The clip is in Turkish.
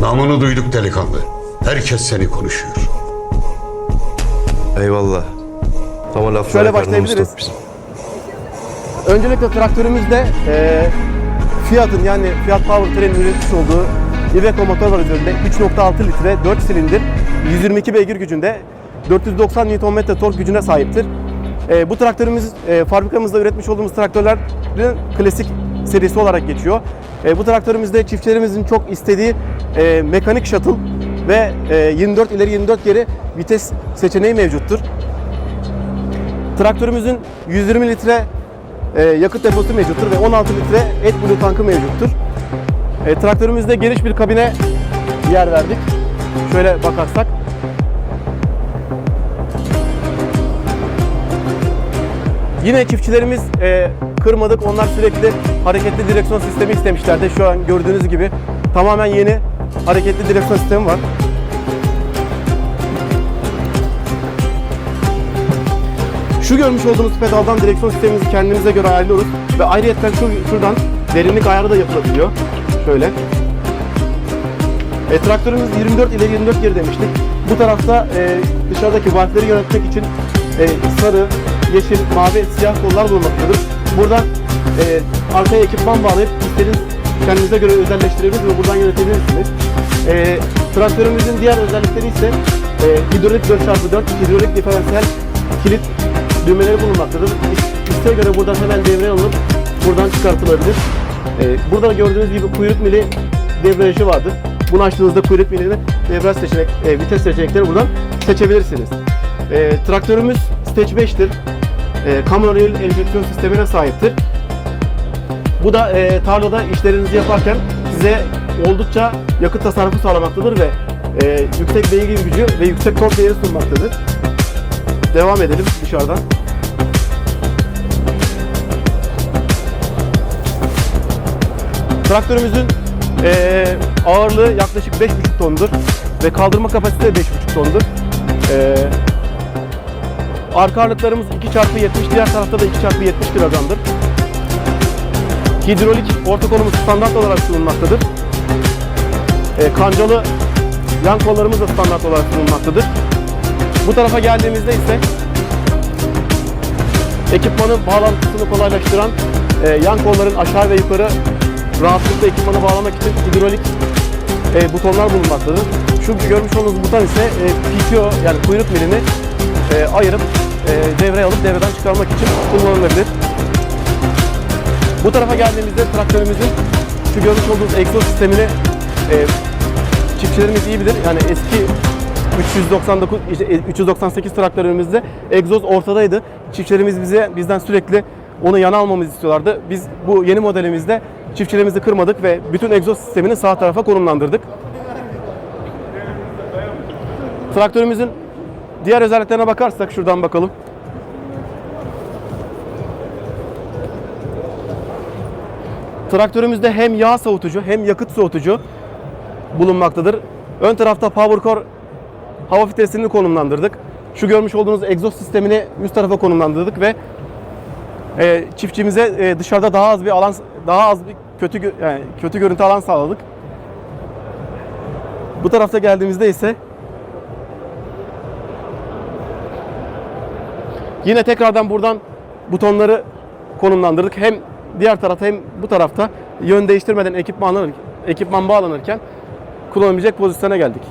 Namını duyduk delikanlı. Herkes seni konuşuyor. Eyvallah. Ama laf Şöyle başlayabiliriz. bizim. Öncelikle traktörümüzde e, Fiat'ın yani Fiat Powertrain'in üretmiş olduğu Iveco motor var üzerinde. 3.6 litre 4 silindir 122 beygir gücünde 490 Nm tork gücüne sahiptir. E, bu traktörümüz e, fabrikamızda üretmiş olduğumuz traktörlerin klasik serisi olarak geçiyor. E, bu traktörümüzde çiftçilerimizin çok istediği e, mekanik shuttle ve e, 24 ileri 24 geri vites seçeneği mevcuttur. Traktörümüzün 120 litre e, yakıt deposu mevcuttur ve 16 litre AdBlue tankı mevcuttur. E, traktörümüzde geniş bir kabine yer verdik. Şöyle bakarsak. Yine çiftçilerimiz e, kırmadık. Onlar sürekli hareketli direksiyon sistemi istemişlerdi. Şu an gördüğünüz gibi tamamen yeni hareketli direksiyon sistemi var. Şu görmüş olduğunuz pedaldan direksiyon sistemimizi kendimize göre ayarlıyoruz. Ve ayrıyetten şu, şuradan derinlik ayarı da yapılabiliyor. Şöyle. E, traktörümüz 24 ileri 24 geri demiştik. Bu tarafta e, dışarıdaki valfleri yönetmek için e, sarı, yeşil, mavi, siyah kollar bulunmaktadır. Buradan e, arkaya ekipman bağlayıp istediğiniz kendinize göre özelleştirebilir ve buradan yönetebilirsiniz. E, traktörümüzün diğer özellikleri ise e, hidrolik 4x4, hidrolik diferansiyel kilit düğmeleri bulunmaktadır. İsteğe göre buradan hemen devreye alınıp buradan çıkartılabilir. Ee, burada gördüğünüz gibi kuyruk mili debriyajı vardır. Bunu açtığınızda kuyruk milini debriyaj seçenek, e, vites seçenekleri buradan seçebilirsiniz. Ee, traktörümüz Stage 5'tir. E, Camera enjeksiyon sistemine sahiptir. Bu da e, tarlada işlerinizi yaparken size oldukça yakıt tasarrufu sağlamaktadır ve e, yüksek beygir gücü ve yüksek tork değeri sunmaktadır. Devam edelim dışarıdan. Traktörümüzün eee, ağırlığı yaklaşık 5,5 tondur ve kaldırma kapasitesi de 5,5 tondur. Eee arka ağırlıklarımız 2x70, diğer tarafta da 2x70 kilogramdır. Hidrolik orta konumuz standart olarak sunulmaktadır. Eee, kancalı yan kollarımız da standart olarak sunulmaktadır. Bu tarafa geldiğimizde ise ekipmanın bağlantısını kolaylaştıran e, yan kolların aşağı ve yukarı rahatlıkla ekipmanı bağlamak için hidrolik e, butonlar bulunmaktadır. Şu görmüş olduğunuz buton ise e, PTO yani kuyruk milini e, ayırıp e, devreye alıp devreden çıkarmak için kullanılabilir. Bu tarafa geldiğimizde traktörümüzün şu görmüş olduğunuz egzoz sistemini e, çiftçilerimiz iyi bilir. Yani eski 399 işte 398 traktörümüzde egzoz ortadaydı. Çiftçilerimiz bize bizden sürekli onu yana almamızı istiyorlardı. Biz bu yeni modelimizde çiftçilerimizi kırmadık ve bütün egzoz sistemini sağ tarafa konumlandırdık. Traktörümüzün diğer özelliklerine bakarsak şuradan bakalım. Traktörümüzde hem yağ soğutucu hem yakıt soğutucu bulunmaktadır. Ön tarafta PowerCore hava filtresini konumlandırdık. Şu görmüş olduğunuz egzoz sistemini üst tarafa konumlandırdık ve e, çiftçimize e, dışarıda daha az bir alan, daha az bir kötü yani kötü görüntü alan sağladık. Bu tarafta geldiğimizde ise yine tekrardan buradan butonları konumlandırdık. Hem diğer tarafta hem bu tarafta yön değiştirmeden ekipmanlar ekipman bağlanırken kullanabilecek pozisyona geldik.